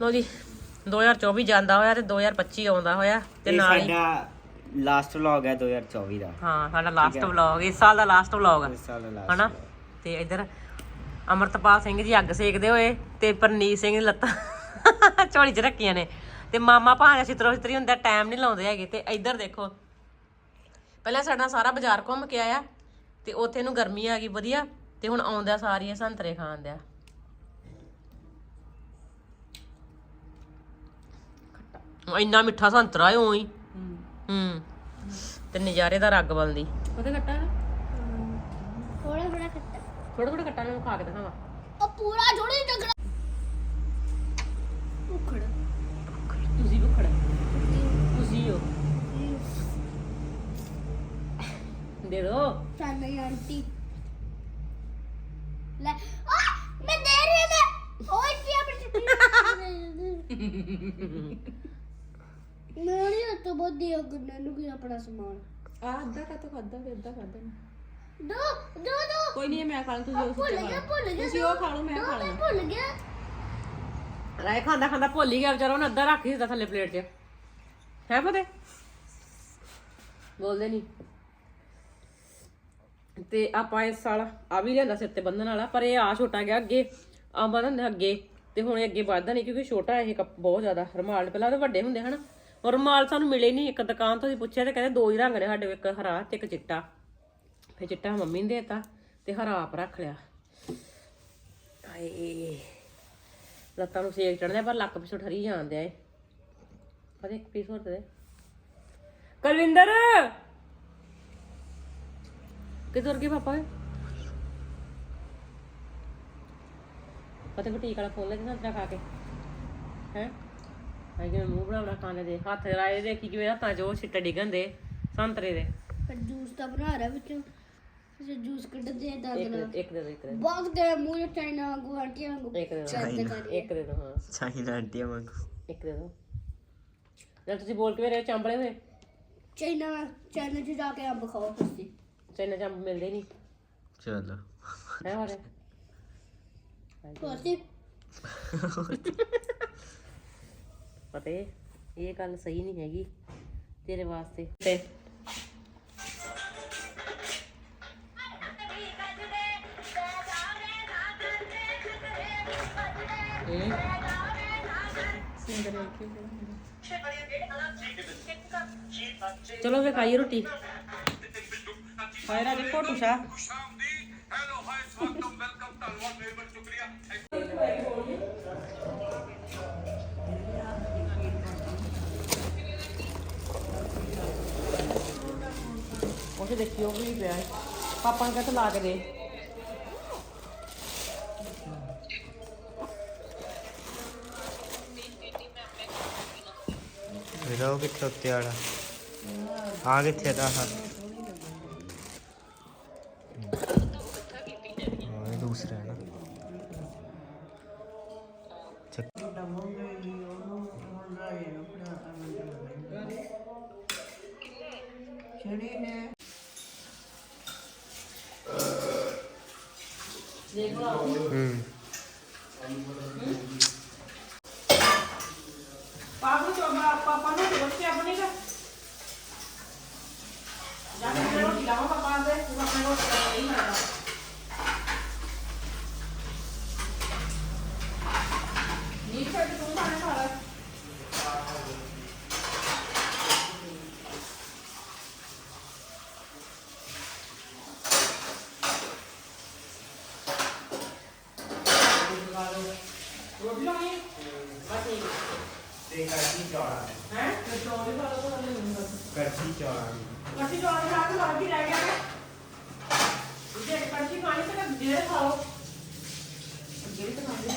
ਲੋ ਜੀ 2024 ਜਾਂਦਾ ਹੋਇਆ ਤੇ 2025 ਆਉਂਦਾ ਹੋਇਆ ਤੇ ਇਹ ਨਾਲ ਹੀ ਸਾਡਾ ਲਾਸਟ ਵਲੌਗ ਹੈ 2024 ਦਾ। ਹਾਂ ਸਾਡਾ ਲਾਸਟ ਵਲੌਗ ਇਸ ਸਾਲ ਦਾ ਲਾਸਟ ਵਲੌਗ ਇਸ ਸਾਲ ਦਾ ਲਾਸਟ ਹਨਾ? ਤੇ ਇੱਧਰ ਅਮਰਤਪਾਲ ਸਿੰਘ ਜੀ ਅੱਗ ਸੇਕਦੇ ਹੋਏ ਤੇ ਪਰਨੀਤ ਸਿੰਘ ਦੀ ਲੱਤਾਂ ਝੋਲੀ 'ਚ ਰੱਖੀਆਂ ਨੇ। ਤੇ ਮਾਮਾ ਭਾਂਜਾ ਛਿੱਤਰੋ ਛਿੱਤਰੀ ਹੁੰਦਾ ਟਾਈਮ ਨਹੀਂ ਲਾਉਂਦੇ ਹੈਗੇ। ਤੇ ਇੱਧਰ ਦੇਖੋ ਪਹਿਲਾਂ ਸਾਡਾ ਸਾਰਾ ਬਾਜ਼ਾਰ ਘੁੰਮ ਕੇ ਆਇਆ ਤੇ ਉੱਥੇ ਨੂੰ ਗਰਮੀ ਆ ਗਈ ਵਧੀਆ ਤੇ ਹੁਣ ਆਉਂਦਿਆ ਸਾਰੀਆਂ ਸੰਤਰੇ ਖਾਣ ਦਿਆ। ਇੰਨਾ ਮਿੱਠਾ ਸੰਤਰਾ ਏ ਉਹੀ ਹੂੰ। ਤੇ ਨਜ਼ਾਰੇ ਦਾ ਰੱਗ ਬਲਦੀ। ਉਹਦੇ ਨਾ? ਥੋੜਾ ਥੋੜਾ ਖੱਟਾ ਥੋੜਾ ਥੋੜਾ ਖੱਟਾ ਨੂੰ ਖਾ ਕੇ ਦਿਖਾਵਾਂ। ਉਹ ਪੂਰਾ ਥੋੜੀ ਟਕਰਾ ਉਖੜ ਤੁਸੀਂ ਭੁੱਖੜ? ਤੁਸੀਂ ਹੋ? ਦੇ ਦੋ। ਸਾਨੀ ਆਂਟੀ। ਲੈ ਆ ਮੈਂ ਦੇ ਰਹੀ ਹਾਂ ਮੈਂ ਓਏ ਕੀ ਆਪਣੀ ਮੇਰੀ ਹੱਥ ਬਹੁਤ ਦਿਆ ਗੁੰਨਾ ਨੂੰ ਕੀ ਆਪਣਾ ਸਮਾਨ? ਆ ਅੱਧਾ ਕਾ ਤਾਂ ਖਾਦਾ ਫਿਰ ਅੱਧਾ ਖਾਦਾ ਦੋ ਦੋ ਦੋ। ਕੋਈ ਨਹੀਂ ਮੈਂ ਖਾ ਲਾਂ ਤੁਸੀਂ ਉਹ ਭੁੱਲ ਗਿਆ ਭੁੱਲ ਗਿਆ ਤੁਸੀਂ ਉਹ ਖਾ ਲਓ ਮੈਂ ਦੋ, ਖਾ ਮੈਂ ਲਾਂ ਭੁੱਲ ਗਿਆ। ਰਾਏ ਖਾਂਦਾ ਖਾਂਦਾ ਭੁੱਲ ਹੀ ਗਿਆ ਵਿਚਾਰਾ ਉਹਨੇ ਅੱਧਾ ਰੱਖ ਹੀ ਦਿੱਤਾ ਥੱਲੇ ਪਲੇਟ 'ਚ। ਹੈ ਪਤੇ? ਬੋਲਦੇ ਨਹੀਂ ਤੇ ਆਪਾਂ ਇਸ ਸਾਲ ਆ ਵੀ ਲਿਆਂਦਾ ਸਿਰ ਤੇ ਬੰਨਣ ਵਾਲਾ ਪਰ ਇਹ ਆ ਛੋਟਾ ਗਿਆ ਅੱਗੇ ਆ ਬੰਨਣ ਅੱਗੇ। ਤੇ ਹੁਣ ਇਹ ਅੱਗੇ ਵੱਧਦਾ ਨਹੀਂ ਕਿਉਂਕਿ ਛੋਟਾ ਇਹ ਕੱਪ ਬਹੁਤ ਜ਼ਿਆਦਾ ਰੁਮਾਲ ਪਹਿਲਾਂ ਤਾਂ ਵੱਡੇ ਹੁੰਦੇ ਹਨ? ਔਰ ਰੁਮਾਲ ਸਾਨੂੰ ਮਿਲੇ ਨਹੀਂ ਇੱਕ ਦੁਕਾਨ ਤੋਂ ਅਸੀਂ ਪੁੱਛਿਆ ਤੇ ਕਹਿੰਦੇ ਦੋ ਹੀ ਰੰਗ ਨੇ ਸਾਡੇ ਕੋਲ, ਇੱਕ ਹਰਾ ਤੇ ਇੱਕ ਚਿੱਟਾ। ਫਿਰ ਚਿੱਟਾ ਮੰਮੀ ਨੇ ਦੇਤਾ ਤੇ ਹਰਾ ਆਪ ਰੱਖ ਲਿਆ। ਹਾਏ ਲੱਤਾਂ ਨੂੰ ਸੇਕ ਚੜਦਾ ਪਰ ਲੱਕ ਪਿਛੋਂ ਠਰੀ ਜਾਂਦੇ ਏ ਪਤਾ ਇੱਕ ਪੀਸ ਹੋਰ ਦੇ ਕੁਲਵਿੰਦਰ! ਕਿਧਰ ਗਏ ਪਾਪਾ? ਪਤਾ ਬੁਟੀਕ ਵਾਲਾ ਫੋਨ ਲੈ ਕੇ ਸੰਤਰਾ ਖਾ ਕੇ। ਹੈ? ਆਈ ਕਿ ਮੂੰਹ ਬਣਾਉਣਾ ਖਾਣੇ ਦੇ ਹੱਥ ਰਾਏ ਦੇ ਕੀ ਕਿਵੇਂ ਹੱਥਾਂ 'ਚ ਉਹ ਛਿੱਟੇ ਡਿੱਗਣ ਦੇ ਸੰਤਰੇ ਦੇ। ਪਰ ਜੂਸ ਤਾਂ ਬਣਾ ਰਿਹਾ ਵਿੱਚੋਂ। ਜੇ ਜੂਸ ਕੱਢਦੇ ਦੰਦ ਇੱਕ ਨਾਲ ਦੇ- ਇੱਕ ਦੇ ਦੋ ਇੱਕ ਦੇ। ਬਾਗ ਦੇ ਮੂੰਹ ਚ ਚਾਈਨਾ ਵਾਂਗੂ ਆਂਟੀਆਂ ਵਾਂਗੂ ਇੱਕ ਦੇ ਦੋ। ਇੱਕ ਦੇ ਦੋ ਹਾਂ। ਚਾਹੀਦਾ ਆਂਟੀ ਵਾਂਗੂ। ਇੱਕ ਦੇ ਦੋ। ਨਾ ਤੁਸੀਂ ਬੋਲ ਕੇ ਮੇਰੇ ਚਾਂਬਲੇ ਹੋਏ? ਚਾਈਨਾ ਚਾਈਨਾ ਚ ਜਾ ਕੇ ਅੰਬ ਖਾਓ ਤੁਸੀਂ। ਚਾਈਨਾ ਚਾਂਬ ਮਿਲਦੇ ਨਹੀਂ। ਚਲੋ। ਹੈ ਹੋਰ? ਤੁਸੀਂ ਪਤੇ ਇਹ ਗੱਲ ਸਹੀ ਨਹੀਂ ਹੈਗੀ ਤੇਰੇ ਵਾਸਤੇ ਤੇ ਹੂੰ ਚਲੋ ਫੇ ਖਾਈਏ ਰੋਟੀ ਖਾਏ ਰਾਜੇ ਕੋਟੂ ਸ਼ਾ ਉਹ ਦੇਖੀ ਉਹ ਵੀ ਪਿਆ। ਹੈ। ਪਾਪਾ ਨੂੰ ਕਹਿੰਦਾ ਲਾ ਕੇ ਦੇ। ਇਹਦਾ ਉਹ ਕਿੱਥੇ ਉੱਤੇ ਵਾਲਾ? ਆ ਕਿੱਥੇ ਦਾ ਹਾਂ ਇਹ ਦੂਸਰਾ ਹੈ ਨਾ ਚੱਕ ਹੂੰ ਪਾਪਾ ਚੋਬਾ ਪਾਪਾ ਨੂੰ ਰੋਟੀ ਆਪਣੀ ਦਾ ਜਾ ਕੇ ਰੋਟੀ ਲਾਵਾ ਪਾਪਾ ਦੇ ਤੂੰ ਆਪਣੀ ਰੋਟੀ ਨਹੀਂ ਮਾਰਦਾ ਨੀ ਛੱਡ ਤੂੰ ਖਾਣਾ ਖਾ ਲੈ ਰੋਟੀ ਲਾਉਣੀ ਹੈ ਬਸ ਠੀਕ ਹੈ ਤੇ ਕਰਦੀ ਚੌੜਾ ਹੈ ਤੇ ਚੌਲ ਖਾ ਲਓ ਤਾਂ ਨਹੀਂ ਹੁੰਦਾ ਕਰਦੀ ਚੌੜਾ ਕੜਛੀ ਚੌਲ ਖਾ ਕੇ ਬਾਕੀ ਰਹਿ ਗਿਆ ਜੇ ਕੜਛੀ ਖਾਣੀ ਤਾਂ ਜਿਹੜੇ ਖਾਓ ਜਿਹੜੇ ਤਾਂ ਖਾਂਦੇ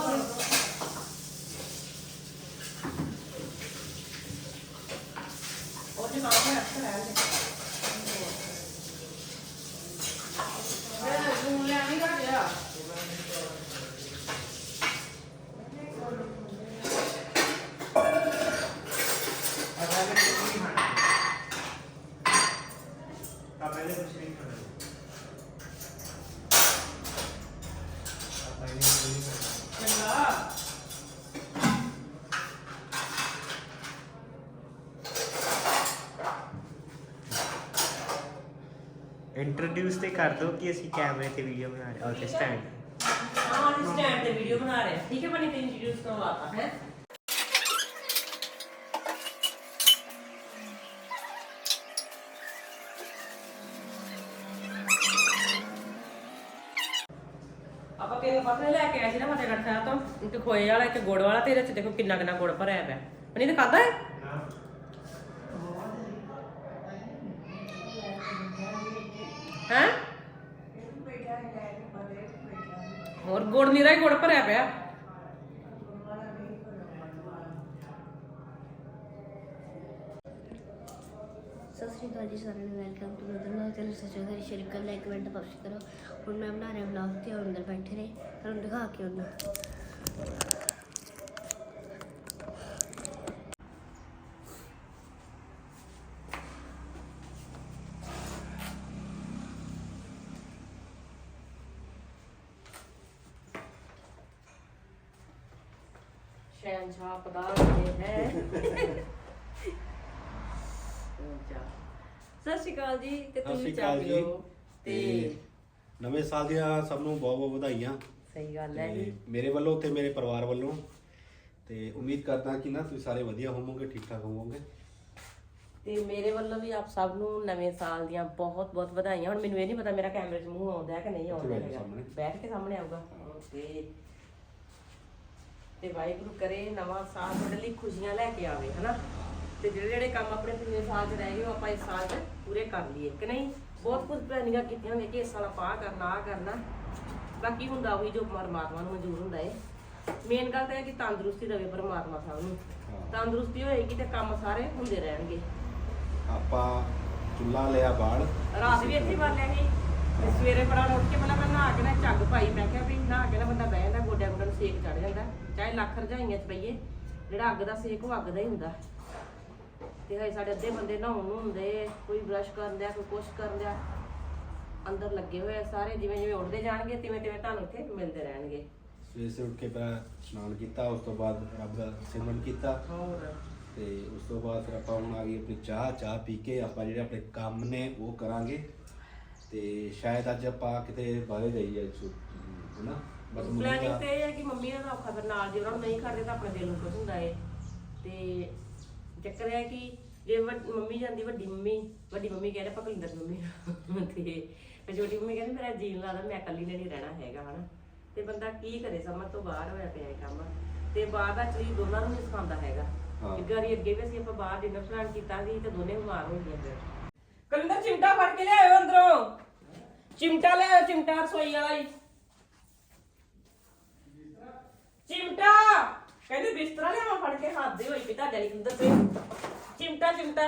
ਉਹ ਜੀ ਨਾਮ ਹੈ ਅੱਛਾ ਹੈ ਇਹ ਤੂੰ ਲੈ ਨਹੀਂ ਗਿਆ ਤਾਂ ਪਹਿਲੇ ਕੁਝ ਨਹੀਂ ਖਾਣਾ ਇੰਟਰੋਡਿਊਸ ਤੇ ਕਰ ਦੋ ਕਿ ਅਸੀਂ ਕੈਮਰੇ ਤੇ ਵੀਡੀਓ ਬਣਾ ਰਹੇ ਓਕੇ ਸਟੈਂਡ ਹਾਂ ਇਸ ਸਟੈਂਡ ਤੇ ਵੀਡੀਓ ਬਣਾ ਰਹੇ ਆ ਠੀਕ ਹੈ ਬਣੀ ਤੇ ਇੰਟਰੋਡਿਊਸ ਕਰਵਾਤਾ ਹੈ? ਆਪਾਂ ਤਿੰਨ ਪਤਲੇ ਲੈ ਕੇ ਆਏ ਸੀ ਨਾ ਫਤਿਹਗੜ੍ਹ ਸਾਹਿਬ ਤੋਂ। ਇੱਕ ਖੋਏ ਵਾਲਾ ਇੱਕ ਗੁੜ ਵਾਲਾ ਤੇ ਇਹਦੇ ਚ ਦੇਖੋ ਕਿੰਨਾ ਕਿੰਨਾ ਗੁੜ ਭਰਿਆ ਪਿਆ। ਮਨੀ ਤੇ ਖਾਦਾ ਹੈ ਹੈ? ਪਿਆ? ਸਤਿ ਸ਼੍ਰੀ ਅਕਾਲ ਜੀ ਸਾਰਿਆਂ ਨੂੰ ਵੈਲਕਮ ਟੂ ਬ੍ਰਦਰ ਨਾਲ ਚੈਨਲ ਸੱਚਾ ਹਰੀ ਸ਼ਰੀਕ ਕਰ ਲਾਈਕ ਕਮੈਂਟ ਪਬਲਿਸ਼ ਕਰੋ। ਹੁਣ ਮੈਂ ਬਣਾ ਰਿਹਾ ਵਲੌਗ ਤੇ ਅੰਦਰ ਬੈਠੇ ਨੇ ਤੁਹਾਨੂੰ ਦਿਖਾ ਕੇ ਉਹਨਾਂ ਸ਼ਹਿਨशाह ਪਦਾਰਥ ਇਹ ਹੈ ਸਤਿ ਸ਼੍ਰੀ ਅਕਾਲ ਜੀ ਤੇ ਸਤਿ ਤੁਸੀਂ ਸ਼੍ਰੀ ਅਕਾਲ ਜੀ। ਚਾਹੀਓ ਤੇ ਤੇ ਨਵੇਂ ਸਾਲ ਦੀਆਂ ਸਭ ਨੂੰ ਬਹੁਤ ਬਹੁਤ ਵਧਾਈਆਂ। ਸਹੀ ਗੱਲ ਹੈ ਤੇ ਜੀ। ਮੇਰੇ ਵੱਲੋਂ ਤੇ ਮੇਰੇ ਪਰਿਵਾਰ ਵੱਲੋਂ। ਤੇ ਉਮੀਦ ਕਰਦਾ ਕਿ ਨਾ ਤੁਸੀਂ ਸਾਰੇ ਵਧੀਆ ਹੋਵੋਗੇ ਠੀਕ ਠਾਕ ਹੋਵੋਗੇ। ਤੇ ਮੇਰੇ ਵੱਲੋਂ ਵੀ ਆਪ ਸਭ ਨੂੰ ਨਵੇਂ ਸਾਲ ਦੀਆਂ ਬਹੁਤ ਬਹੁਤ ਵਧਾਈਆਂ। ਹੁਣ ਮੈਨੂੰ ਇਹ ਨਹੀਂ ਪਤਾ ਮੇਰਾ ਕੈਮਰੇ 'ਚ ਮੂੰਹ ਆਉਂਦਾ ਹੈ ਕਿ ਨਹੀਂ ਆਉਂਦਾ ਬੈਠ ਕੇ ਹੈਗਾ। ਸਾਹਮਣੇ। ਬੈਠ ਕੇ ਸਾਹਮਣੇ ਆਊਗਾ। ਤੇ ਤੇ ਵਾਹਿਗੁਰੂ ਕਰੇ ਨਵਾਂ ਸਾਲ ਤੁਹਾਡੇ ਲਈ ਖੁਸ਼ੀਆਂ ਲੈ ਕੇ ਆਵੇ ਹਨਾ? ਤੇ ਜਿਹੜੇ ਜਿਹੜੇ ਕੰਮ ਆਪਣੇ ਪਿਛਲੇ ਸਾਲ 'ਚ ਰਹਿ ਗਏ ਉਹ ਆਪਾਂ ਇਸ ਸਾਲ 'ਚ ਪੂਰੇ ਕਰ ਲਈਏ ਕਿ ਨਹੀਂ? ਬਹੁਤ ਕੁਝ ਪਲੈਨਿੰਗਾਂ ਕੀਤੀਆਂ ਹੋਈਆਂ ਕਿ ਇਸ ਸਾਲ ਆਪਾਂ ਆਹ ਕਰਨਾ ਆ ਕਰਨਾ। ਬਾਕੀ ਹੁੰਦਾ ਉਹੀ ਜੋ ਪਰਮਾਤਮਾ ਨੂੰ ਮਨਜ਼ੂਰ ਹੁੰਦਾ ਏ। ਮੇਨ ਗੱਲ ਤਾਂ ਇਹ ਕਿ ਤੰਦਰੁਸਤੀ ਦੇਵੇ ਪਰਮਾਤਮਾ ਸਭ ਨੂੰ। ਤੰਦਰੁਸਤੀ ਹੋਏਗੀ ਤੇ ਕੰਮ ਸਾਰੇ ਹੁੰਦੇ ਰਹਿਣਗੇ। ਆਪਾਂ ਚੁੱਲਾ ਲਿਆ ਬਾੜ ਰਾਤ ਵੀ ਇੱਥੇ ਕਰ ਲਿਆ ਸੀ ਤੇ ਸਵੇਰੇ ਬੜਾ ਉੱਠ ਕੇ ਪਹਿਲਾਂ ਮੈਂ ਨਹਾ ਕੇ ਨਾ ਝੱਗ ਪਾਈ ਮੈਂ ਕਿਹਾ ਵੀ ਨਹਾ ਕੇ ਨਾ ਬੰਦਾ ਬਹਿ ਜਾਂਦਾ ਗੋਡਿਆਂ ਗੋਡਿਆਂ ਨੂੰ ਸੇਕ ਚੜ ਜਾਂਦਾ। ਚਾਹੇ ਲੱਖ ਰਜਾਈਆਂ ਚ ਪਈਏ ਜਿਹੜਾ ਅੱਗ ਦਾ ਸੇਕ ਉਹ ਅੱਗ ਦਾ ਹੀ ਹੁੰਦਾ। ਤੇ ਹਜੇ ਸਾਡੇ ਅੱਧੇ ਬੰਦੇ ਨਹਾਉਣ ਨੂੰ ਹੁੰਦੇ ਕੋਈ ਬ੍ਰਸ਼ ਕਰਨ ਦਿਆ ਕੋਈ ਕੁਛ ਕਰਨ ਦਿਆ। ਅੰਦਰ ਲੱਗੇ ਹੋਏ ਆ ਸਾਰੇ ਜਿਵੇਂ ਜਿਵੇਂ ਉੱਠਦੇ ਜਾਣਗੇ ਤਿਵੇਂ ਤਿਵੇਂ ਤੁਹਾਨੂੰ ਇੱਥੇ ਮਿਲਦੇ ਰਹਿਣਗੇ। ਸਵੇਰ ਸੇ ਉੱਠ ਕੇ ਪਹਿਲਾਂ ਇਸ਼ਨਾਨ ਕੀਤਾ ਉਸ ਤੋਂ ਬਾਅਦ ਰੱਬ ਦਾ ਸਿਮਰਨ ਕੀਤਾ। ਹੋਰ। ਤੇ ਉਸ ਤੋਂ ਬਾਅਦ ਫਿਰ ਆਪਾਂ ਹੁਣ ਆ ਗਈ ਆਪਣੀ ਚਾਹ ਚਾਹ ਪੀ ਕੇ ਆਪਾਂ ਜਿਹੜੇ ਆਪਣੇ ਕੰਮ ਨੇ ਉਹ ਕਰਾਂਗੇ। ਤੇ ਸ਼ਾਇਦ ਅੱਜ ਆਪਾਂ ਕਿਤੇ ਬਾਹਰ ਜਾਈਏ ਅੱਜ ਹਨਾ? ਬਸ ਮੰਮੀ ਪਲੈਨਿੰਗ ਦਾ ਤੇ ਇਹ ਹੈ ਕਿ ਮੰਮੀ ਦਾ ਔਖਾ ਫਿਰ ਨਾਲ ਜੇ ਉਹਨਾਂ ਨੂੰ ਨਹੀਂ ਕਰਦੇ ਤਾਂ ਆਪਣੇ ਦਿਲ ਨੂੰ ਕੁਝ ਹੁੰਦਾ ਏ। ਤੇ ਚੱਕਰ ਇਹ ਹੈ ਕਿ ਜੇ ਵੱਡ- ਮੰਮੀ ਜਾਂਦੀ ਵੱਡੀ ਮੰਮੀ ਵੱਡੀ ਮੰਮੀ ਕਹਿੰਦੇ ਭਕਲਿੰਦਰ ਮੰਮੀ ਤੇ ਛੋਟੀ ਮੰਮੀ ਕਹਿੰਦੀ ਮੇਰਾ ਜੀਨ ਲਾਦਾ ਮੈਂ ਇਕੱਲੀ ਨੇ ਨਹੀਂ ਰਹਿਣਾ ਹੈਗਾ ਹਨਾ। ਤੇ ਬੰਦਾ ਕੀ ਕਰੇ ਸਮਝ ਤੋਂ ਬਾਹਰ ਹੋਇਆ ਪਿਆ ਇਹ ਕੰਮ। ਤੇ ਬਾਹਰ ਦਾ ਚੀਜ਼ ਦੋਨਾਂ ਨੂੰ ਨਹੀਂ ਸਿਖਾਉਂਦਾ ਹੈਗਾ। ਹਾਂ। ਇੱਕ ਵਾਰੀ ਅੱਗੇ ਵੀ ਅਸੀਂ ਆਪਾਂ ਬਾਹਰ ਡਿਨਰ ਪਲਾਨ ਕੀਤਾ ਸੀ ਤੇ ਦੋਨੇ ਬਿਮਾਰ ਹੋ ਗਏ ਫਿਰ। ਕਲਿੰਦਰ ਚਿਮਟਾ ਫੜ ਕੇ ਲਿਆਇਓ ਅੰਦਰੋਂ। ਚਿਮਟਾ ਲਿਆਇਓ ਚਿਮਟਾ ਰਸੋਈ ਵਾਲਾ ਹੀ। ਚਿਮਟਾ! ਕਹਿੰਦੇ ਬਿਸਤਰਾ ਲਿਆਵਾਂ ਫੜ ਕੇ ਹੱਥ ਦੇ ਹੋਈ ਵੀ ਤੁਹਾਡੇ ਲਈ ਕਿੰਦਰ ਤੇ। ਚਿਮਟਾ ਚਿਮਟਾ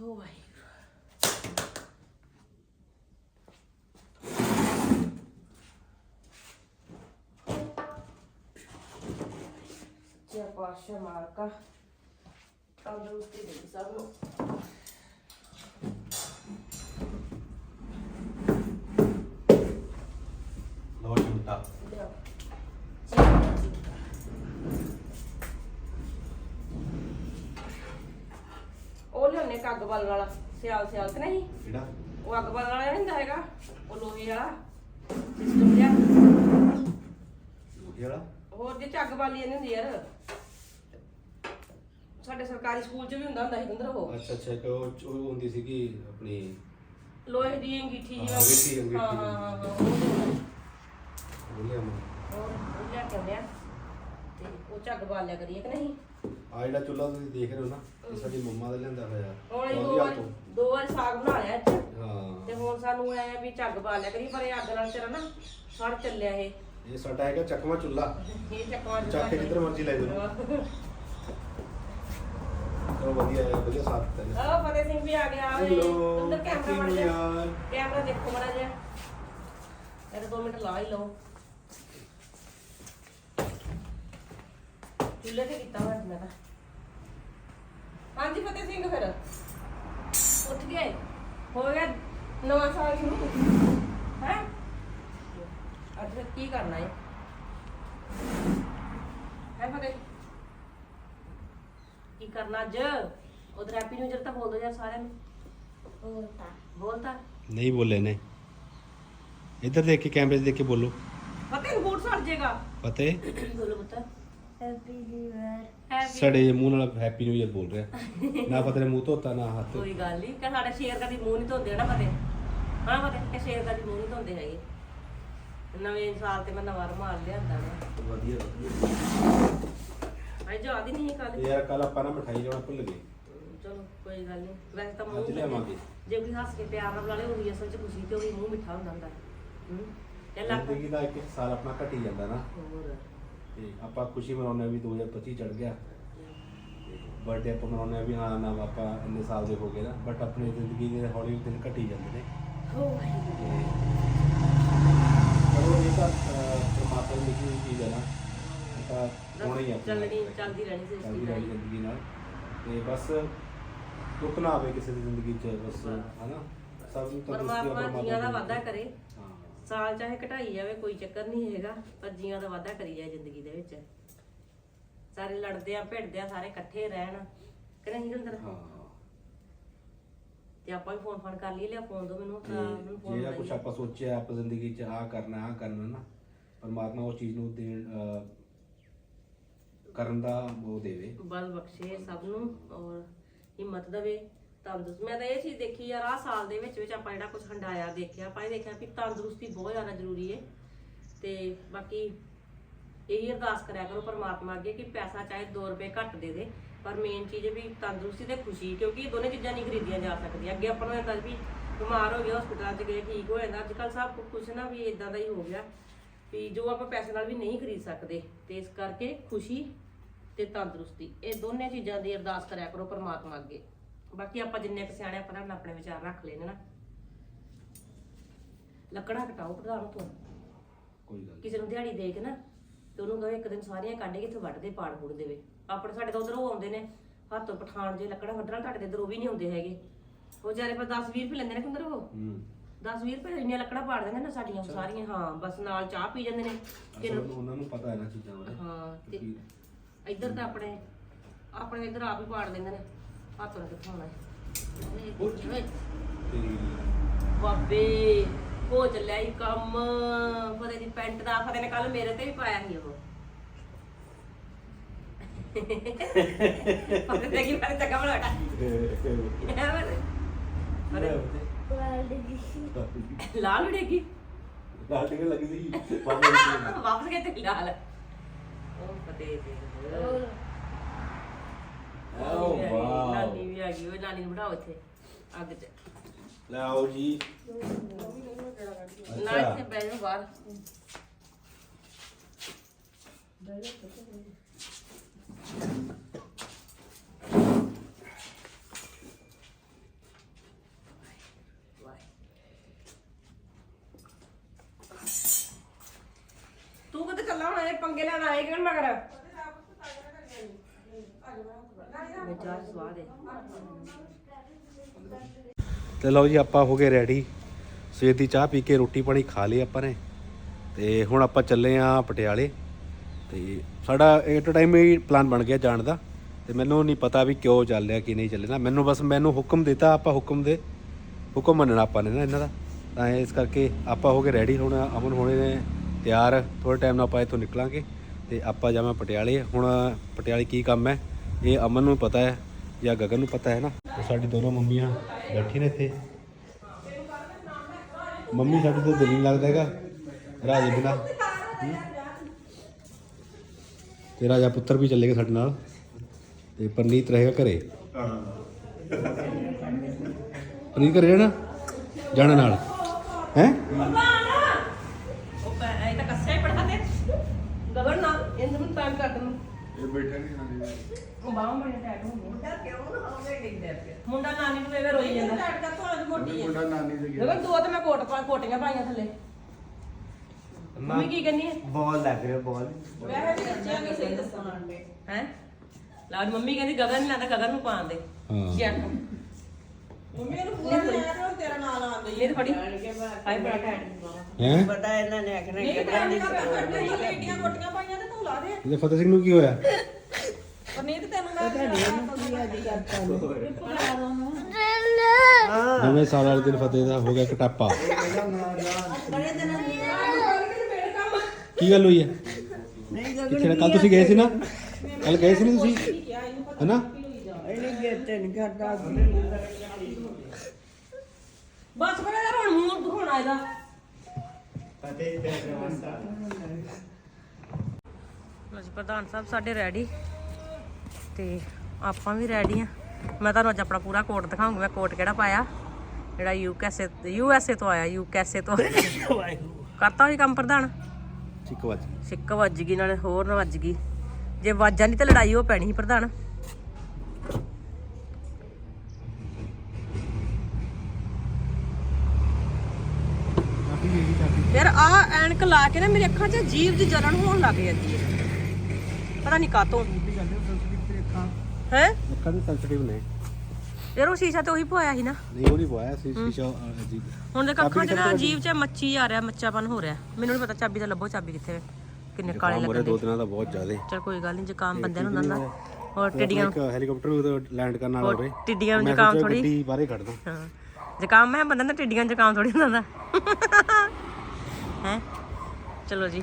ਓ ਵਾਹਿਗੁਰੂ। ਸੱਚਾ ਪਾਤਸ਼ਾਹ ਮਾਲਕਾ ਤੰਦਰੁਸਤੀ ਦੇ ਸਭ ਨੂੰ ਬਾਲਣ ਵਾਲਾ ਸਿਆਲ ਸਿਆਲ ਤੇ ਨਹੀਂ? ਕਿਹੜਾ? ਉਹ ਅੱਗ ਬਾਲਣ ਵਾਲਾ ਨਹੀਂ ਹੁੰਦਾ ਹੈਗਾ ਉਹ ਲੋਹੇ ਵਾਲਾ ਸਿਸਟਮ ਜਿਹਾ। ਜਿਹੜਾ ਹੋਰ ਜੇ ਝੱਗ ਬਾਲੀ ਨਹੀਂ ਹੁੰਦੀ ਯਾਰ। ਸਾਡੇ ਸਰਕਾਰੀ ਸਕੂਲ 'ਚ ਵੀ ਹੁੰਦਾ ਹੁੰਦਾ ਸੀ ਅੰਦਰ ਉਹ। ਅੱਛਾ ਅੱਛਾ ਕਿ ਉਹ ਉਹ ਹੁੰਦੀ ਸੀਗੀ ਆਪਣੀ। ਲੋਹੇ ਦੀ ਅੰਗੀਠੀ ਹਾਂ, ਅੰਗੀਠੀ, ਹਾਂ। ਹਾਂ ਹਾਂ ਹਾਂ, ਉਹ ਵਿਲੀਅਮ ਹੋਰ ਉਹ ਲਿਆ ਕੇ ਆਉਂਦੇ ਆ। ਤੇ ਉਹ ਝੱਗ ਬਾਲ ਲਿਆ ਕਰੀਏ ਕਿ ਨਹੀਂ? ਆ ਜਿਹੜਾ ਚੁੱਲ੍ਹਾ ਤੁਸੀਂ ਦੇਖ ਰਹੇ ਹੋ ਨਾ ਇਹ ਸਾਡੀ ਮੰਮਾ ਦਾ ਲਿਆਂਦਾ ਹੋਇਆ। ਹੁਣ ਦੋ ਵਧੀਆ ਵਾਰ ਤੋਂ। ਦੋ ਵਾਰ ਸਾਗ ਬਣਾ ਲਿਆ ਅੱਜ। ਹਾਂ। ਤੇ ਹੁਣ ਸਾਨੂੰ ਐ ਵੀ ਝੱਗ ਬਾਲ ਲਿਆ ਕਰੀ ਪਰ ਇਹ ਅੱਗ ਨਾਲ ਤੇਰਾ ਨਾ ਸੜ ਚੱਲਿਆ ਇਹ। ਇਹ ਸਾਡਾ ਹੈਗਾ ਚੱਕਵਾ ਚੁੱਲ੍ਹਾ। ਇਹ ਚੱਕਵਾਂ ਚੱਕ ਕੇ ਜਿੱਧਰ ਮਰਜ਼ੀ ਲੈ ਜਾਓ। ਚਲੋ ਵਧੀਆ ਹੈ ਵਧੀਆ ਸਾਥ ਦਿੱਤਾ ਆ ਫਤਿਹ ਸਿੰਘ ਵੀ ਆ ਗਿਆ ਓਏ ਹੈਲੋ ਅੰਦਰ ਕੈਮਰਾ ਮੜ ਜਾ ਯਾਰ ਕੈਮਰਾ ਦੇਖੋ ਮੜਾ ਜਿਹਾ। ਇਹ ਦੋ ਮਿੰਟ ਲਾ ਹੀ ਲਓ। ਚੁੱਲ੍ਹੇ ਤੇ ਕੀਤਾ ਵਾ ਅੱਜ ਮੈਂ ਤਾਂ ਹਾਂਜੀ ਫਤਿਹ ਸਿੰਘ ਫਿਰ ਉੱਠ ਗਏ ਹੋ ਗਿਆ ਨਵਾਂ ਸਾਲ ਸ਼ੁਰੂ ਹੈ ਅੱਜ ਫਿਰ ਕੀ ਕਰਨਾ ਹੈ ਹੈ ਫਤਿਹ ਕੀ ਕਰਨਾ ਅੱਜ ਉਧਰ ਹੈਪੀ ਨਿਊ ਇਅਰ ਤਾਂ ਬੋਲ ਦੋ ਯਾਰ ਸਾਰਿਆਂ ਨੂੰ ਹੋਰ ਤਾਂ ਬੋਲਤਾ ਨਹੀਂ ਬੋਲੇ ਨੇ ਇੱਧਰ ਦੇਖ ਕੇ ਕੈਮਰੇ 'ਚ ਦੇਖ ਕੇ ਬੋਲੋ ਪਤਾ ਨੂੰ ਬੂਟ ਸੜ ਜਾਏਗਾ ਪਤੇ ਕੀ ਬੋਲੋ ਪੁੱਤ ਹੈਪੀ ਨਿਊ ਇਅਰ ਹੈਪੀ ਸੜੇ ਜਿਹੇ ਮੂੰਹ ਨਾਲ ਹੈਪੀ ਨਿਊ ਇਅਰ ਬੋਲ ਰਿਹਾ। ਨਾ ਪਤਾ ਮੂੰਹ ਧੋਤਾ ਨਾ ਹੱਥ। ਕੋਈ ਗੱਲ ਨਹੀਂ ਕਿ ਸਾਡੇ ਸ਼ੇਰ ਕਦੀ ਮੂੰਹ ਨਹੀਂ ਧੋਂਦੇ ਨਾ ਪਤੇ ਹਾਂ ਪਤੇ ਕਿ ਸ਼ੇਰ ਕਦੀ ਮੂੰਹ ਨਹੀਂ ਧੋਂਦੇ ਹੈਗੇ। ਨਵੇਂ ਸਾਲ ਤੇ ਮੈਂ ਨਵਾਂ ਰੁਮਾਲ ਲਿਆਂਦਾ ਵਾ। ਵਧੀਆ ਵਧੀਆ। ਅਜੇ ਜਾਦੀ ਨਹੀਂ ਕੱਲ ਯਾਰ ਕੱਲ ਆਪਾਂ ਨਾ ਮਠਾਈ ਲਿਆਉਣਾ ਭੁੱਲ ਗਏ। ਚਲੋ ਕੋਈ ਗੱਲ ਨਹੀਂ ਵੈਸੇ ਤਾਂ ਮੂੰਹ ਅੱਜ ਲਿਆਵਾਂਗੇ। ਜੇ ਕੋਈ ਹੱਸ ਕੇ ਪਿਆਰ ਨਾਲ ਬੁਲਾ ਲੇ ਉਹੀ ਅਸਲ ਚ ਖੁਸ਼ੀ ਤੇ ਉਹੀ ਮੂੰਹ ਮਿੱਠਾ ਹੁੰਦਾ ਹੁੰਦਾ। ਹੂੰ? ਤੇ ਜ਼ਿੰਦਗੀ ਦਾ ਇੱਕ ਇੱਕ ਸਾਲ ਆਪਣਾ ਘਟੀ ਜਾਂਦਾ ਨਾ। ਹੋਰ। ਤੇ ਆਪਾਂ ਖੁਸ਼ੀ ਮਨਾਉਂਦੇ ਹਾਂ ਵੀ 2025 ਚੜ ਗਿਆ। ਬਰਥਡੇ ਆਪਾਂ ਮਨਾਉਂਦੇ ਹਾਂ ਵੀ ਹਾਂ ਨਾ ਆਪਾਂ ਇੰਨੇ ਸਾਲ ਦੇ ਹੋ ਗਏ ਨਾ ਬਟ ਆਪਣੀ ਜ਼ਿੰਦਗੀ ਦੇ ਹੌਲੀ ਦਿਨ ਘਟੀ ਜਾਂਦੇ ਨੇ। ਉਹ ਇਹ ਤਾਂ ਪਰਮਾਤਮਾ ਦੀ ਲਿਖੀ ਹੋਈ ਚੀਜ਼ ਹੈ ਨਾ। ਤਾਂ ਹੋਣਾ ਹੀ ਆ ਚੱਲਣੀ। ਚੱਲਦੀ ਰਹਿਣੀ ਚੱਲਦੀ ਰਹਿਣੀ ਜ਼ਿੰਦਗੀ ਨਾਲ। ਤੇ ਬਸ ਦੁੱਖ ਨਾ ਆਵੇ ਕਿਸੇ ਦੀ ਜ਼ਿੰਦਗੀ 'ਚ ਬਸ ਹਨਾ। ਸਭ ਨੂੰ ਤਾਂ ਪਰਮਾਤਮਾ ਜੀਆਂ ਦਾ ਵਾਅਦਾ ਕਰੇ। ਸਾਲ ਚਾਹੇ ਘਟਾਈ ਜਾਵੇ ਕੋਈ ਚੱਕਰ ਨਹੀਂ ਹੈਗਾ ਪਰ ਜੀਆਂ ਦਾ ਵਾਅਦਾ ਕਰੀ ਜਾਏ ਜ਼ਿੰਦਗੀ ਦੇ ਵਿੱਚ। ਸਾਰੇ ਲੜਦੇ ਆ ਭਿੜਦੇ ਆ ਸਾਰੇ ਇਕੱਠੇ ਰਹਿਣ ਕਿ ਨਹੀਂ ਹਾਂ। ਤੇ ਆਪਾਂ ਵੀ ਫੋਨ ਫਾਨ ਕਰ ਲਈਏ ਲਿਆ ਫੋਨ ਦੋ ਮੈਨੂੰ ਤਾਂ ਮੈਨੂੰ ਫੋਨ ਜਿਹੜਾ ਕੁਝ ਆਪਾਂ ਸੋਚਿਆ ਆਪਾਂ ਜ਼ਿੰਦਗੀ 'ਚ ਆਹ ਕਰਨਾ ਆਹ ਕਰਨਾ ਨਾ ਪਰਮਾਤਮਾ ਉਹ ਚੀਜ਼ ਨੂੰ ਦੇਣ ਕਰਨ ਦਾ ਉਹ ਦੇਵੇ। ਬਲ ਬਖਸ਼ੇ ਸਭ ਨੂੰ ਔਰ ਹਿੰਮਤ ਦੇਵੇ। ਤੰਦਰੁਸਤ। ਮੈਂ ਤਾਂ ਇਹ ਚੀਜ਼ ਦੇਖੀ ਯਾਰ, ਆਹ ਸਾਲ ਦੇ ਵਿੱਚ ਵਿੱਚ ਆਪਾਂ ਜਿਹੜਾ ਕੁਝ ਹੰਡਾਇਆ, ਦੇਖਿਆ। ਆਪਾਂ ਇਹ ਦੇਖਿਆ ਕਿ ਤੰਦਰੁਸਤੀ ਬਹੁਤ ਜ਼ਿਆਦਾ ਜ਼ਰੂਰੀ ਹੈ। ਤੇ ਬਾਕੀ ਇਹੀ ਅਰਦਾਸ ਕਰਿਆ ਕਰੋ ਪਰਮਾਤਮਾ ਅੱਗੇ ਕਿ ਪੈਸਾ ਚਾਹੇ 2 ਰੁਪਏ ਘੱਟ ਦੇ ਦੇ, ਪਰ ਮੇਨ ਚੀਜ਼ ਹੈ ਵੀ ਤੰਦਰੁਸਤੀ ਤੇ ਖੁਸ਼ੀ, ਕਿਉਂਕਿ ਇਹ ਦੋਨੇ ਚੀਜ਼ਾਂ ਨਹੀਂ ਖਰੀਦੀਆਂ ਜਾ ਸਕਦੀਆਂ। ਅੱਗੇ ਆਪਾਂ ਨੂੰ ਇਹ ਵੀ ਬਿਮਾਰ ਹੋ ਗਏ ਹਸਪੀਟਲਾਂ 'ਚ ਗਏ, ਠੀਕ ਹੋ ਜਾਂਦਾ। ਅੱਜ ਕੱਲ ਸਭ ਕੁਝ ਨਾ ਵੀ ਇਦਾਂ ਦਾ ਹੀ ਹੋ ਗਿਆ ਵੀ ਜੋ ਆਪਾਂ ਪੈਸੇ ਨਾਲ ਵੀ ਨਹੀਂ ਖਰੀਦ ਸਕਦੇ। ਤੇ ਇਸ ਕਰਕੇ ਖੁਸ਼ੀ ਤੇ ਤੰਦਰੁਸਤੀ, ਇਹ ਦੋਨੇ ਚੀਜ਼ਾਂ ਦੀ ਅਰਦਾਸ ਕਰਿਆ ਕਰੋ ਪਰਮਾਤਮਾ ਅੱਗੇ। ਬਾਕੀ ਆਪਾਂ ਜਿੰਨੇ ਕੁ ਸਿਆਣੇ ਆਪਾਂ ਨਾਲ ਆਪਣੇ ਵਿਚਾਰ ਰੱਖ ਲੈਣੇ ਨਾ। ਲੱਕੜਾਂ ਕਟਾਓ ਪ੍ਰਧਾਨ ਤੋਂ ਕੋਈ ਗੱਲ ਕਿਸੇ ਨੂੰ ਦਿਹਾੜੀ ਦੇ ਕੇ ਨਾ ਤੇ ਉਹਨੂੰ ਕਹੇ ਇੱਕ ਦਿਨ ਸਾਰੀਆਂ ਕੱਢ ਕੇ ਇੱਥੇ ਵੱਢ ਦੇ ਪਾੜ ਫੂੜ ਦੇਵੇ। ਆਪਣੇ ਸਾਡੇ ਤਾਂ ਉਧਰ ਉਹ ਆਉਂਦੇ ਨੇ ਹੱਥੋਂ ਪਠਾਨ ਜੇ ਲੱਕੜਾਂ ਵੱਢਣ ਤੁਹਾਡੇ ਤੇ ਇੱਧਰ ਉਹ ਵੀ ਨਹੀਂ ਆਉਂਦੇ ਹੈਗੇ। ਉਹ ਵਿਚਾਰੇ ਪਰ 10 20 ਰੁਪਏ ਲੈਂਦੇ ਨੇ ਕਿੰਦਰ ਉਹ। ਹੂੰ। 10 20 ਰੁਪਏ ਇੰਨੀਆਂ ਲੱਕੜਾਂ ਪਾੜ ਦਿੰਦੇ ਨੇ ਸਾਡੀਆਂ ਸਾਰੀਆਂ ਹਾਂ ਬਸ ਨਾਲ ਚਾਹ ਪੀ ਜਾਂਦੇ ਨੇ। ਅਸਲ ਉਹਨਾਂ ਨੂੰ ਪਤਾ ਹੈ ਨਾ ਚੀਜ਼ਾਂ ਬਾਰੇ। ਹਾਂ ਤੇ ਇੱਧਰ ਤਾਂ ਆਪਣੇ ਆਪਣੇ ਇੱਧਰ ਆਪ ਹੀ ਪਾੜ ਦਿੰਦੇ ਨੇ। ਹੱਥ ਨਾਲ ਕਿੱਥੋਂ ਆਉਣਾ ਹੈ ਤੇਰੀ ਬਾਬੇ ਹੋ ਚੱਲਿਆ ਹੀ ਕੰਮ ਫਤੇ ਦੀ ਪੈਂਟ ਦਾ ਫਤੇ ਨੇ ਕੱਲ ਮੇਰੇ ਤੇ ਵੀ ਪਾਇਆ ਸੀ ਉਹ ਫਤੇ ਤੇ ਕੀ ਫਤੇ ਚੱਕਾ ਬਣਾ ਵਰਲਡ ਦੀ ਲਾਲ ਉੜੇਗੀ ਲਾਲ ਟਿਕ ਲੱਗੀ ਸੀ ਵਾਪਸ ਗਏ ਤੇ ਲਾਲ ਉਹ ਫਤੇ ਤੇ ਓ ਵਾਓ। ਨਾਨੀ ਵੀ ਗਈ ਉਹ ਨਾਨੀ ਨੂੰ ਬਿਠਾਓ ਇੱਥੇ ਅੱਗ 'ਚ। ਲਓ ਜੀ। ਨਾ ਇੱਥੇ ਬਹਿ ਜਾਓ ਬਾਹਰ। ਤੂੰ ਕਿੱਥੇ ਚੱਲਾ ਹੁਣ ਇਹ ਪੰਗੇ ਲੈਣ ਆਏ ਕਿਹਨ ਮਗਰ। ਮੈਂ ਚਾਹ ਸਵਾਦ ਹੈ ਤੇ ਲਓ ਜੀ, ਆਪਾਂ ਹੋ ਗਏ ਰੈਡੀ ਸਵੇਰ ਦੀ ਚਾਹ ਪੀ ਕੇ ਰੋਟੀ ਪਾਣੀ ਖਾ ਲਈ ਆਪਾਂ ਨੇ। ਤੇ ਹੁਣ ਆਪਾਂ ਚੱਲੇ ਆ ਪਟਿਆਲੇ। ਤੇ ਸਾਡਾ ਏਟ ਟਾਈਮ ਹੀ ਪਲਾਨ ਬਣ ਗਿਆ ਜਾਣ ਦਾ। ਤੇ ਮੈਨੂੰ ਨਹੀਂ ਪਤਾ ਵੀ ਕਿਉਂ ਚੱਲ ਰਿਹਾ, ਕਿ ਨਹੀਂ ਚੱਲਣਾ ਮੈਨੂੰ ਬਸ ਮੈਨੂੰ ਹੁਕਮ ਦਿੱਤਾ, ਆਪਾਂ ਹੁਕਮ ਦੇ ਹੁਕਮ ਮੰਨਣਾ ਆਪਾਂ ਨੇ ਨਾ ਇਹਨਾਂ ਦਾ। ਤਾਂ ਇਸ ਕਰਕੇ ਆਪਾਂ ਹੋ ਗਏ ਰੈਡੀ ਹੋਣਾ ਅਮਨ ਹੋਣੇ ਨੇ ਤਿਆਰ। ਥੋੜੇ ਟਾਈਮ ਨਾਲ ਆਪਾਂ ਇੱਥੋਂ ਨਿਕਲਾਂਗੇ। ਤੇ ਆਪਾਂ ਜਾਵਾਂ ਪਟਿਆਲੇ। ਹੁਣ ਪਟਿਆਲੇ ਕੀ ਕੰਮ ਹੈ? ਇਹ ਅਮਨ ਨੂੰ ਪਤਾ ਹੈ ਜਾਂ ਗਗਨ ਨੂੰ ਪਤਾ ਹੈ ਨਾ। ਤੇ ਸਾਡੀ ਦੋਨੋਂ ਮੰਮੀਆਂ ਬੈਠੀ ਨੇ ਇੱਥੇ। ਮੰਮੀ ਸਾਡੀ ਤਾਂ ਦਿਲ ਨਹੀਂ ਲੱਗਦਾ ਹੈਗਾ ਰਾਜੇ ਬਿਨਾ। ਤੇ ਰਾਜਾ ਪੁੱਤਰ ਵੀ ਚੱਲੇਗਾ ਸਾਡੇ ਨਾਲ ਤੇ ਪਰਨੀਤ ਰਹੇਗਾ ਘਰੇ। ਪਰਨੀਤ ਘਰੇ ਜਾਣਾ ਜਾਣਾ ਨਾਲ। ਹੈ ਉਹ ਪੈ ਇਹ ਤਾਂ ਕੱਸਿਆ ਹੀ ਪੜਾ ਤੇ ਗਗਨ ਨਾ ਇਹਨਾਂ ਨੂੰ ਟਾਈਮ ਕਰ ਦਮ ਇਹ ਬੈਠਾ ਨਹੀਂ ਨਾਨੀ ਉਹ ਬਾਹਾਂ ਬੜੇ ਟੈਟ ਹੋ ਗਏ ਮੁੰਡਾ ਕਿਉਂ ਨਾ ਹੋਵੇ ਡਿੱਗਦੇ ਮੁੰਡਾ ਨਾਨੀ ਨੂੰ ਵੇਵੇ ਰੋਈ ਜਾਂਦਾ। ਟੈਟ ਕਰ ਤੋਂ ਮੋਟੀ ਮੁੰਡਾ ਨਾਨੀ ਦੇ ਗਿਆ ਗਗਨ ਦੋ ਤੇ ਮੈਂ ਕੋਟ ਪਾ ਕੋਟੀਆਂ ਪਾਈਆਂ ਥੱਲੇ। ਮੰਮੀ ਕੀ ਕਹਿੰਦੀ ਹੈ ਬਾਲ ਲੱਗ ਰਿਹਾ ਬਾਲ। ਵੈਸੇ ਵੀ ਬੱਚਿਆਂ ਨੂੰ ਸਹੀ ਦੱਸਣ ਦੇ ਹੈ? ਲਾਡ ਮੰਮੀ ਕਹਿੰਦੀ ਗਗਨ ਨਹੀਂ ਲਾਦਾ ਗਗਨ ਨੂੰ ਪਾਣ ਦੇ। ਹਾਂ। ਚੈੱਕ ਮੰਮੀ ਨੂੰ ਪੂਰਾ ਲੈ ਕੇ ਤੇਰਾ ਨਾਂ ਲਾਉਂਦੇ ਇਹ ਫੜੀ। ਹਾਈ ਬੜਾ ਟੈਟ ਹੈ ਪਤਾ ਇਹਨਾਂ ਨੇ ਆਖਣਾ ਨਹੀਂ ਗਗਨ ਨਹੀਂ ਕੱਢਦੇ ਏਡੀਆਂ ਕੋਟੀਆਂ ਪਾਈਆਂ ਤੇ ਤੂੰ ਲਾ ਦੇ। ਇਹਦੇ ਫਤਿਹ ਸਿੰਘ ਨੂੰ ਕੀ ਹੋਇਆ? ਪਰਨੀਤ ਤੈਨੂੰ ਨਵੇਂ ਸਾਲ ਵਾਲੇ ਦਿਨ ਫਤਿਹ ਦਾ ਹੋ ਗਿਆ ਕਟਾਪਾ। ਕੀ ਗੱਲ ਹੋਈ ਹੈ? ਕਿੱਥੇ ਕੱਲ ਤੁਸੀਂ ਗਏ ਸੀ ਨਾ? ਕੱਲ ਗਏ ਸੀ ਨਾ ਤੁਸੀਂ? ਹੈਨਾ? ਬਸ ਕਰ ਯਾਰ ਹੁਣ ਮੂੰਹ ਦਿਖਾਉਣਾ ਇਹਦਾ। ਲੋ ਜੀ ਪ੍ਰਧਾਨ ਸਾਹਿਬ ਸਾਡੇ ਰੈਡੀ ਤੇ ਆਪਾਂ ਵੀ ਰੈਡੀ ਆ। ਮੈਂ ਤੁਹਾਨੂੰ ਅੱਜ ਆਪਣਾ ਪੂਰਾ ਕੋਟ ਦਿਖਾਉਂਗੀ ਮੈਂ ਕੋਟ ਕਿਹੜਾ ਪਾਇਆ? ਜਿਹੜਾ ਯੂਕੈਸੇ ਯੂਐਸਏ ਤੋਂ ਆਇਆ ਯੂਕੈਸੇ ਤੋਂ। ਕਰਤਾ ਹੋਈ ਕੰਮ ਪ੍ਰਧਾਨ? ਠੀਕ ਵਾਜ ਸਿੱਕ ਵੱਜ ਗਈ ਨਾਲੇ ਹੋਰ ਨਾ ਵੱਜ ਗਈ। ਜੇ ਵਾਜਾਂ ਨਹੀਂ ਤੇ ਲੜਾਈ ਹੋ ਪੈਣੀ ਸੀ ਪ੍ਰਧਾਨ। ਯਾਰ ਆ ਐਨਕ ਲਾ ਕੇ ਨਾ ਮੇਰੀ ਅੱਖਾਂ 'ਚ ਜੀਵ ਦੀ ਜਲਨ ਹੋਣ ਲੱਗ ਜਾਂਦੀ ਹੈ। ਪਤਾ ਨਹੀਂ ਕਾਤੋਂ ਹੈ? ਅੱਖਾਂ ਦੇ ਸੈਂਸਿਟਿਵ ਨੇ। ਯਾਰ ਉਹ ਸ਼ੀਸ਼ਾ ਤੇ ਉਹੀ ਪਵਾਇਆ ਸੀ ਨਾ। ਨਹੀਂ ਉਹ ਨਹੀਂ ਪਵਾਇਆ ਸੀ ਸ਼ੀਸ਼ਾ ਅਜੀਬ। ਹੁਣ ਦੇ ਅੱਖਾਂ 'ਚ ਨਾ ਜੀਵ 'ਚ ਮੱਛੀ ਆ ਰਿਹਾ ਮੱਛਾਪਨ ਹੋ ਰਿਹਾ। ਮੈਨੂੰ ਨਹੀਂ ਪਤਾ ਚਾਬੀ ਦਾ ਲੱਭੋ ਚਾਬੀ ਕਿੱਥੇ ਹੈ ਕਿੰਨੇ ਕਾਲੇ ਕੰਮ ਲੱਗਦੇ ਦੋ। ਦਿਨਾਂ ਦਾ ਬਹੁਤ ਜ਼ਿਆਦਾ। ਚਲ ਕੋਈ ਗੱਲ ਨਹੀਂ ਜ਼ੁਕਾਮ ਬੰਦੇ ਨੂੰ ਹੁੰਦਾ ਹੋਰ ਟਿੱਡੀਆਂ ਇੱਕ ਹੈਲੀਕਾਪਟਰ ਵੀ ਲੈਂਡ ਕਰਨ ਵਾਲਾ ਹੋਵੇ। ਟਿੱਡੀਆਂ ਨੂੰ ਜ਼ੁਕਾਮ ਥੋੜੀ ਗੱਡੀ ਬਾਹਰੇ ਕੱਢ ਦਾਂ। ਹਾਂ। ਜ਼ੁਕਾਮ ਮੈਂ ਬੰਦੇ ਨੂੰ ਟਿੱਡੀਆਂ ਜ਼ੁਕਾਮ ਥੋੜੀ ਹੁੰਦਾ ਹੈ? ਚਲੋ ਜੀ।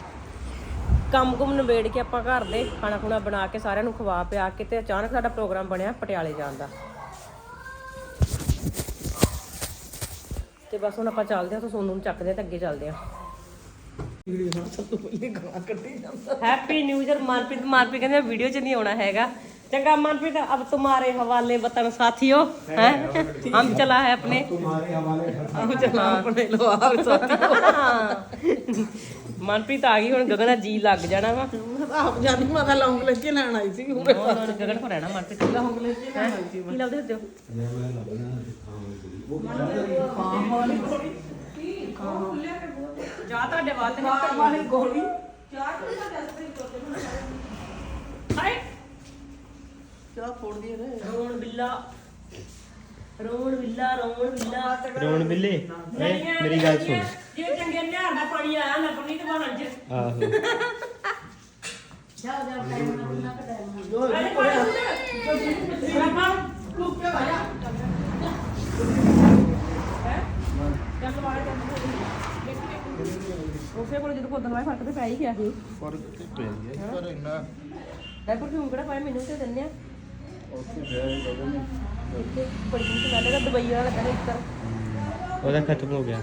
ਕੰਮ ਕੁਮ ਨਿਬੇੜ ਕੇ ਆਪਾਂ ਘਰ ਦੇ ਖਾਣਾ ਖੁਣਾ ਬਣਾ ਕੇ ਸਾਰਿਆਂ ਨੂੰ ਖਵਾ ਪਿਆ ਕੇ ਤੇ ਅਚਾਨਕ ਸਾਡਾ ਪ੍ਰੋਗਰਾਮ ਬਣਿਆ ਪਟਿਆਲੇ ਜਾਣ ਦਾ। ਤੇ ਬਸ ਹੁਣ ਆਪਾਂ ਚੱਲਦੇ ਆ ਤਾਂ ਸੋਨੂੰ ਚੱਕਦੇ ਆ ਤੇ ਅੱਗੇ ਚੱਲਦੇ ਆ happy new year Manpreet Manpreet ਕਹਿੰਦੇ ਵੀਡੀਓ 'ਚ ਨਹੀਂ ਆਉਣਾ ਹੈਗਾ। ਚੰਗਾ ਮਨਪ੍ਰੀਤ ਅਬ ਤੁਹਾਰੇ ਹਵਾਲੇ ਵਤਨ ਸਾਥੀਓ ਹੈ? ਹਮ ਚਲਾ ਹੈ ਆਪਣੇ। ਤੁਹਾਰੇ ਹਵਾਲੇ ਹਮ ਚਲਾ ਆਪਣੇ ਲੋ ਆਪ ਸਾਥੀਓ। ਮਨਪ੍ਰੀਤ ਆ ਗਈ ਹੁਣ ਗਗਨ ਦਾ ਜੀ ਲੱਗ ਜਾਣਾ ਵਾ। ਆਪ ਜਾਨੀ ਮਾਤਾ ਲੌਂਗ ਲੈ ਕੇ ਲੈਣ ਆਈ ਸੀ ਹੁਣ ਹੁਣ ਗਗਨ ਕੋ ਰਹਿਣਾ ਮਨਪ੍ਰੀਤ। ਲੌਂਗ ਲੈ ਕੇ ਲੈਣਾ ਕੀ ਲੱਭਦੇ ਹੁੰਦੇ ਹੋ? ਜਾ ਤੁਹਾਡੇ ਵੱਲ ਤੇ ਮਾਰੇ ਗੋਲੀ। ਹਾਏ ਚਾਹ ਫੋੜ ਦੀ ਰੇ ਰੋਣ ਬਿੱਲਾ। ਰੋਣ ਬਿੱਲਾ ਰੋਣ ਬਿੱਲਾ। ਰੋਣ ਬਿੱਲੇ? ਏ ਮੇਰੀ ਗੱਲ ਸੁਣ। ਜੇ ਚੰਗੇ ਨਿਹਾਰ ਦਾ ਪਾਣੀ ਆਇਆ ਨਾ ਪਣੀ ਤੇ ਬਾਹਰ ਚ ਆਹੋ ਉਸੇ ਕੋਲ ਜਦੋਂ ਕੋਦਨ ਵਾਏ ਫ਼ਰਕ ਤੇ ਪੈ ਹੀ ਗਿਆ। ਸੀ ਫ਼ਰਕ ਤੇ ਪੈ ਗਿਆ। ਪਰ ਇੰਨਾ ਡਾਈਪਰ ਕਿਉਂ ਕਿਹੜਾ ਪਾਇਆ? ਮੈਨੂੰ ਤੇ ਦਿੰਨੇ ਆ। ਉੱਥੇ ਗਏ ਗਗਨ ਇੱਥੇ ਬੜੀ ਸਮੈਲ ਦਾ ਦਵਾਈ ਵਾਲਾ ਲੱਗਾ ਇੱਕ ਉਹਦਾ ਖਤਮ ਹੋ ਗਿਆ।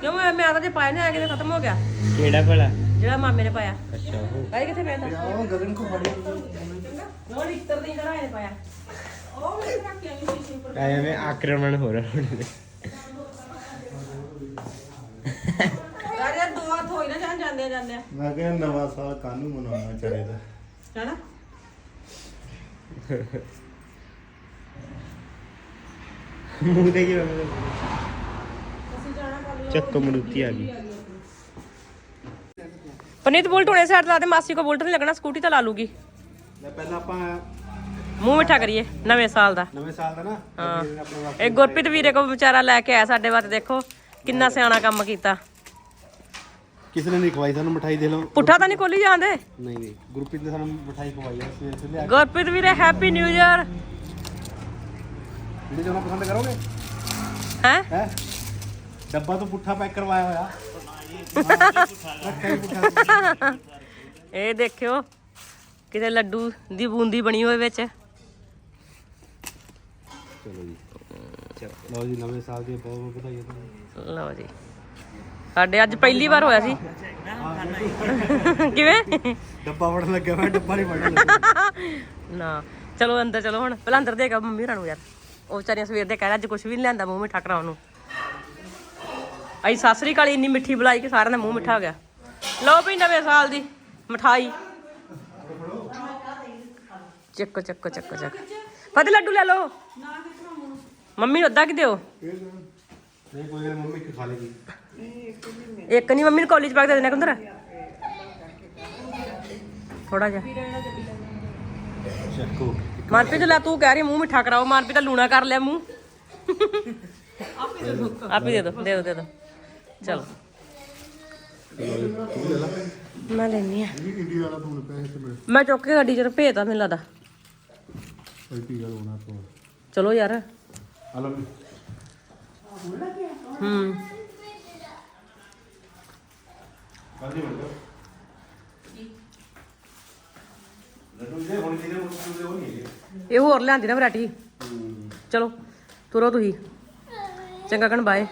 ਕਿਉਂ ਮੈਂ ਮੈਂ ਤਾਂ ਜੇ ਪਾਇਆ ਨਹੀਂ ਆ ਕਿਤੇ ਖਤਮ ਹੋ ਗਿਆ? ਕਿਹੜਾ ਭਲਾ? ਜਿਹੜਾ ਮਾਮੇ ਨੇ ਪਾਇਆ। ਅੱਛਾ ਉਹ। ਕਾਹਦੇ ਕਿੱਥੇ ਪਿਆ ਤਾ? ਉਹ ਗਗਨ ਕੋ ਫੜੀ। ਉਹ ਲਿੱਤਰ ਦੀ ਜਿਹੜਾ ਇਹਨੇ ਪਾਇਆ। ਐਵੇਂ ਆਕਰਮਣ ਹੋ ਰਿਹਾ ਹੁਣ। ਯਾਰ ਯਾਰ ਦੋ ਹੱਥ ਹੋਈ ਨਾ ਜਾਣ ਜਾਂਦੇ ਜਾਂਦੇ ਮੈਂ ਕਿਹਾ ਨਵਾਂ ਸਾਲ ਕਾਨੂੰ ਮਨਾਉਣਾ ਚਾਹੀਦਾ ਹੈਨਾ ਮੂੰਹ ਤੇ ਕੀ ਹੋ ਗਿਆ ਚੱਕ ਮਰੂਤੀ ਆ ਗਈ। ਪਨੀਤ ਬੁਲਟ ਹੋਣੇ ਸਾਈਡ ਲਾ ਦੇ ਮਾਸੀ ਕੋ ਬੁਲਟ ਨਹੀਂ ਲੱਗਣਾ ਸਕੂਟੀ ਤਾਂ ਲਾ ਲੂਗੀ। ਲੈ ਪਹਿਲਾਂ ਆਪਾਂ ਮੂੰਹ ਮਿੱਠਾ ਕਰੀਏ ਨਵੇਂ ਸਾਲ ਦਾ। ਨਵੇਂ ਸਾਲ ਦਾ ਨਾ ਹਾਂ। ਇਹ ਗੁਰਪ੍ਰੀਤ ਵੀਰੇ ਕੋ ਵਿਚਾਰਾ ਲੈ ਕੇ ਆਇਆ ਸਾਡੇ ਵਾਸਤੇ ਦੇਖੋ ਕਿੰਨਾ ਸਿਆਣਾ ਕੰਮ ਕੀਤਾ। ਕਿਸੇ ਨੇ ਨਹੀਂ ਖਵਾਈ ਸਾਨੂੰ ਮਠਾਈ ਦੇ ਲਓ। ਪੁੱਠਾ ਤਾਂ ਨਹੀਂ ਖੋਲੀ ਜਾਂਦੇ? ਨਹੀਂ ਨਹੀਂ ਗੁਰਪ੍ਰੀਤ ਨੇ ਸਾਨੂੰ ਮਠਾਈ ਖਵਾਈ ਆ ਸਵੇਰ ਤੋਂ ਲਿਆ ਗੁਰਪ੍ਰੀਤ ਵੀਰੇ ਹੈਪੀ ਨਿਊ ਇਅਰ ਵੀਡੀਓ ਜਾਣਾ ਪਸੰਦ ਕਰੋਗੇ? ਹੈ? ਹੈ? ਡੱਬਾ ਤੋਂ ਪੁੱਠਾ ਪੈਕ ਕਰਵਾਇਆ ਹੋਇਆ। ਹੀ ਇਹ ਦੇਖਿਓ ਕਿਤੇ ਲੱਡੂ ਦੀ ਬੂੰਦੀ ਬਣੀ ਹੋਏ ਵਿੱਚ। ਚਲੋ ਜੀ। ਲਓ ਜੀ ਨਵੇਂ ਸਾਲ ਦੀ ਬਹੁਤ ਬਹੁਤ ਵਧਾਈਆਂ ਤੁਹਾਨੂੰ। ਲਓ ਜੀ। ਸਾਡੇ ਅੱਜ ਪਹਿਲੀ ਵਾਰ ਹੋਇਆ ਸੀ। ਕਿਵੇਂ? ਡੱਬਾ ਵੜਨ ਲੱਗਿਆ ਮੈਂ ਡੱਬਾ ਨਹੀਂ ਵੜਨ ਲੱਗਿਆ। ਨਾ ਚਲੋ ਅੰਦਰ ਚਲੋ ਹੁਣ ਪਹਿਲਾਂ ਅੰਦਰ ਦੇ ਕੇ ਮੰਮੀ ਹੋਰਾਂ ਨੂੰ ਯਾਰ। ਉਹ ਵਿਚਾਰੀਆਂ ਸਵੇਰ ਦੇ ਕਹਿ ਰਿਹਾ ਅੱਜ ਕੁਝ ਵੀ ਨਹੀਂ ਲਿਆਂਦਾ ਮੂੰਹ ਮਿੱਠਾ ਕਰਾਉਣ ਨੂੰ। ਅਈ ਸਾਸਰੀ ਕਾਲੀ ਇੰਨੀ ਮਿੱਠੀ ਬੁਲਾਈ ਕਿ ਸਾਰਿਆਂ ਦਾ ਮੂੰਹ ਮਿੱਠਾ ਹੋ ਗਿਆ। ਲਓ ਵੀ ਨਵੇਂ ਸਾਲ ਦੀ ਮਠਾਈ। ਚੱਕੋ ਚੱਕੋ ਚੱਕੋ ਚੱਕ। ਫਤਿਹ ਲੱਡੂ ਲੈ ਲਓ। ਮੰਮੀ ਨੂੰ ਅੱਧਾ ਕਿ ਦਿਓ? ਨਹੀਂ ਕੋਈ ਮੰਮੀ ਕੀ ਖਾ ਲੇਗੀ। ਇੱਕ ਨਹੀਂ ਮੰਮੀ ਨੂੰ ਕਾਲਜ ਪਾ ਕੇ ਦੇ ਦੇਣਾ ਕੰਦਰ ਥੋੜਾ ਜਿਹਾ। ਚੱਕੋ। ਮਨਪ੍ਰੀਤ ਲੈ ਤੂੰ ਕਹਿ ਰਹੀ ਮੂੰਹ ਮਿੱਠਾ ਕਰਾਓ। ਮਨਪ੍ਰੀਤ ਤਾਂ ਲੂਣਾ ਕਰ ਲਿਆ ਮੂੰਹ। ਆਪੇ ਦੇ ਦੋ। ਦੇ ਦੋ ਦੇ ਦੋ। ਚਲੋ। ਮੈਂ ਲੈਣੀ ਆ। ਇਹ ਇੰਡੀਆ ਵਾਲਾ ਫੋਨ ਪੈਸੇ ਤੇ ਮੇਰੇ ਮੈਂ ਚੁੱਕ ਕੇ ਗੱਡੀ 'ਚ ਭੇਜਤਾ ਮੈਨੂੰ ਲੱਗਦਾ। ਕੋਈ ਕੀ ਗੱਲ ਹੋਣਾ ਤੋਂ ਚਲੋ ਯਾਰ ਹਲੋ ਹੂੰ। ਕਾਹਦੀ ਮਿੰਟ ਲੱਡੂ ਜੇ ਹੁਣ ਜਿਹਦੇ ਮੁੱਕ ਉਹ ਨਹੀਂ ਹੈਗੇ। ਇਹ ਹੋਰ ਲਿਆਂਦੀ ਨਾ ਵੈਰਾਈਟੀ। ਚਲੋ ਤੁਰੋ ਤੁਸੀਂ। ਚੰਗਾ ਕਣ ਬਾਏ